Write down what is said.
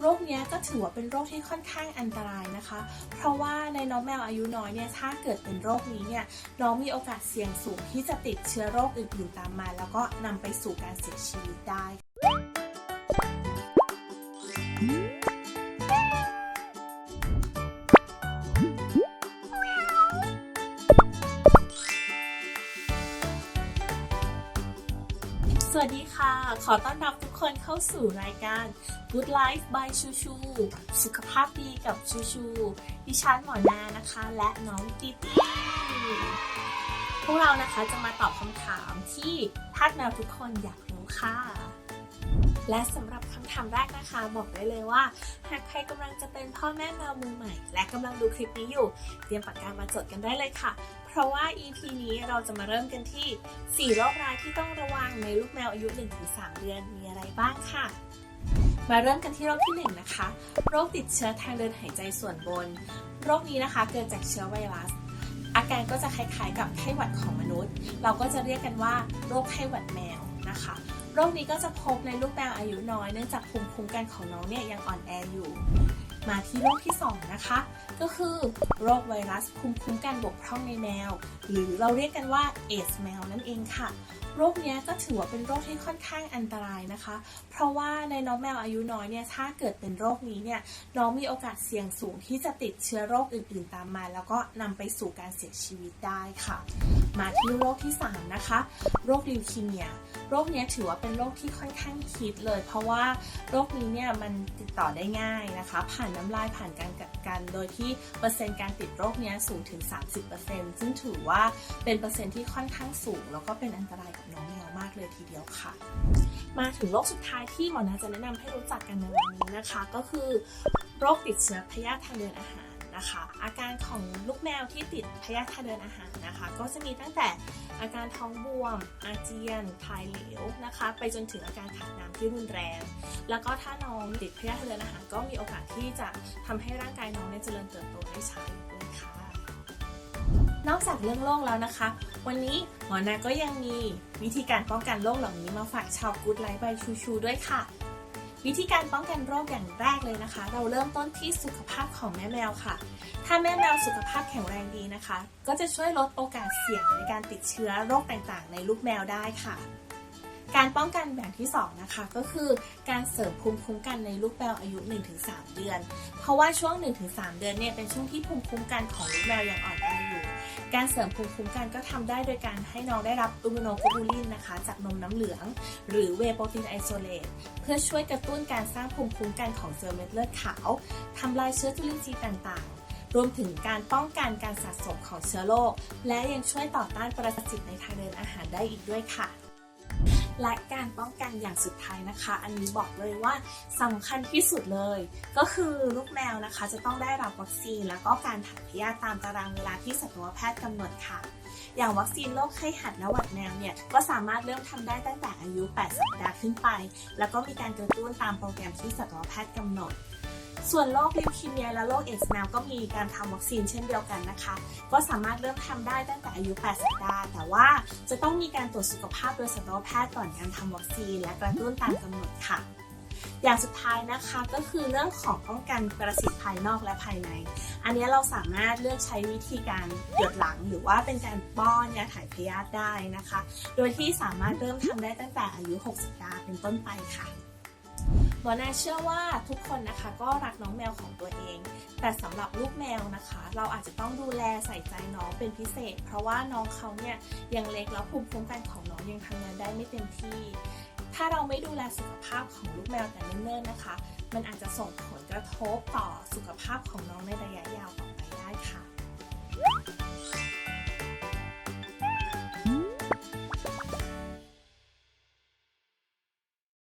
โรคเนี้ยก็ถือว่าเป็นโรคที่ค่อนข้างอันตรายนะคะ เพราะว่าในน้องแมวอายุน้อยเนี่ยถ้าเกิดเป็นโรคนี้เนี่ยน้องมีโอกาสเสี่ยงสูงที่จะติดเชื้อโรคอื่นๆตามมา แล้วก็นำไปสู่การเสียชีวิตได้ วัสดีค่ะ ขอต้อนรับทุกคนเข้าสู่รายการ Good Life by ชูชู สุขภาพดีกับชูชู ดิฉันหมอนานะคะ และน้องติตี้พวกเรานะคะจะมาตอบคำถามที่ทาสแมวทุกคนอยากรู้ค่ะ และสำหรับำถามแรกนะคะบอกได้เลยว่า หากใครกำลังจะเป็นพ่อแม่แมวมือใหม่ และกำลังดูคลิปนี้อยู่ เตรียมปากกามาจดกันได้เลยค่ะ เพราะว่า EP นี้เราจะมาเริ่มกันที่ 4 โรคร้ายที่ต้องระวังในลูกแมวอายุ 1-3 เดือนมีอะไรบ้างค่ะ มาเริ่มกันที่โรคที่ 1 นะคะ โรคติดเชื้อทางเดินหายใจส่วนบน โรคนี้นะคะเกิดจากเชื้อไวรัสอาการก็จะคล้ายๆกับไข้หวัดของมนุษย์ เราก็จะเรียกกันว่า โรคไข้หวัดแมวนะคะ โรคนี้ก็จะพบในลูกแมวอายุน้อยเนื่องจากภูมิคุ้มกันของน้องเนี่ยยังอ่อนแออยู่ มาที่โรคที่ 2 นะคะ ก็คือโรคไวรัสภูมิคุ้มกันบกพร่องในแมว หรือเราเรียกกันว่าเอสแมวนั่นเองค่ะโรคเนี้ยก็ถือว่าเป็นโรคที่ค่อนข้างอันตรายนะคะ เพราะว่าในน้องแมวอายุน้อยเนี่ย ถ้าเกิดเป็นโรคนี้เนี่ย น้องมีโอกาสเสี่ยงสูงที่จะติดเชื้อโรคอื่นๆตามมา แล้วก็นำไปสู่การเสียชีวิตได้ค่ะมาที่โรคที่ 3 นะคะ โรคลิวคีเมีย โรคเนี้ยถือว่าเป็นโรคที่ค่อนข้างฮิตเลย เพราะว่าโรคนี้เนี่ยมันติดต่อได้ง่ายนะคะ ผ่านน้ำลายผ่านการกัดกัน โดยที่เปอร์เซ็นต์การติดโรคนี้สูงถึง 30%ซึ่งถือว่าเป็นเปอร์เซ็นต์ที่ค่อนข้างสูง แล้วก็เป็นอันตรายกับน้องแมวมากเลยทีเดียวค่ะมาถึงโรคสุดท้ายที่หมอนาจะแนะนำให้รู้จักกันในวันนี้นะคะ ก็คือโรคติดเชื้อพยาธิทางเดินอาหาร นะคะ อาการของลูกแมวที่ติดพยาธิทางเดินอาหารนะคะ ก็จะมีตั้งแต่อาการท้องบวม อาเจียน ถ่ายเหลวนะคะ ไปจนถึงอาการขาดน้ำที่รุนแรง แล้วก็ถ้าน้องติดพยาธิทางเดินอาหาร ก็มีโอกาสที่จะทำให้ร่างกายน้องเนี่ยเจริญเติบโตได้ช้าอยู่ด้วยค่ะนอกจากเรื่องโรคแล้วนะคะ วันนี้หมอนาก็ยังมีวิธีการป้องกันโรคเหล่านี้มาฝากชาวกู๊ดไลฟ์ใบชูชูด้วยค่ะ วิธีการป้องกันโรคอย่างแรกเลยนะคะ เราเริ่มต้นที่สุขภาพของแม่แมวค่ะ ถ้าแม่แมวสุขภาพแข็งแรงดีนะคะ ก็จะช่วยลดโอกาสเสี่ยงในการติดเชื้อโรคต่างๆ ในลูกแมวได้ค่ะ การป้องกันแบบที่สองนะคะก็คือการเสริมภูมิคุ้มกันในลูกแมวอายุ 1-3 เดือน เพราะว่าช่วง 1-3 เดือนเนี่ยเป็นช่วงที่ภูมิคุ้มกันของลูกแมวยังอ่อนแอ การเสริมภูมิคุ้มกันก็ทำได้โดยการให้น้องได้รับอิมิโนโกบูลินนะคะ จากนมน้ำเหลือง หรือเวโปรตีนไอโซเลตเพื่อช่วยกระตุ้นการสร้างภูมิคุ้มกันของเซลล์เม็ดเลือดขาวทำลายเชื้อจุลินทรีย์ต่างๆ รวมถึงการป้องกันการสะสมของเชื้อโรคและยังช่วยต่อต้านประสิทธิ์ในทางเดินอาหารได้อีกด้วยค่ะ และการป้องกันอย่างสุดท้ายนะคะ อันนี้บอกเลยว่าสำคัญที่สุดเลย ก็คือลูกแมวนะคะจะต้องได้รับวัคซีน แล้วก็การถ่ายพยาธิตามตารางเวลาที่สัตวแพทย์กำหนดค่ะ อย่างวัคซีนโรคไข้หัดและหวัดแมวเนี่ยก็สามารถเริ่มทำได้ตั้งแต่อายุ 8 สัปดาห์ขึ้นไป แล้วก็มีการกระตุ้นตามโปรแกรมที่สัตวแพทย์กำหนด ส่วนโรคลิวคีเมียและโรคเอดส์แมวก็มีการทำวัคซีนเช่นเดียวกันนะคะ ก็สามารถเริ่มทำได้ตั้งแต่อายุ 8 สัปดาห์ แต่ว่าจะต้องมีการตรวจสุขภาพโดยสัตวแพทย์ก่อนการทำวัคซีน และกระตุ้นตามกำหนดค่ะอย่างสุดท้ายนะคะก็คือเรื่องของป้องกันประสิตภายนอกและภายใน อันนี้เราสามารถเลือกใช้วิธีการหยดหลังหรือว่าเป็นการป้อนยาถ่ายพยาธิได้นะคะ โดยที่สามารถเริ่มทำได้ตั้งแต่อายุ 6 สัปดาห์เป็นต้นไปค่ะ หมอนาเชื่อว่าทุกคนนะคะก็รักน้องแมวของตัวเอง แต่สำหรับลูกแมวนะคะ เราอาจจะต้องดูแลใส่ใจน้องเป็นพิเศษ เพราะว่าน้องเขาเนี่ยยังเล็กแล้วภูมิคุ้มกันของน้องยังทำงานได้ไม่เต็มที่ ถ้าเราไม่ดูแลสุขภาพของลูกแมวแต่เนิ่นๆนะคะ มันอาจจะส่งผลกระทบต่อสุขภาพของน้องในระยะยาวต่อไปได้ค่ะ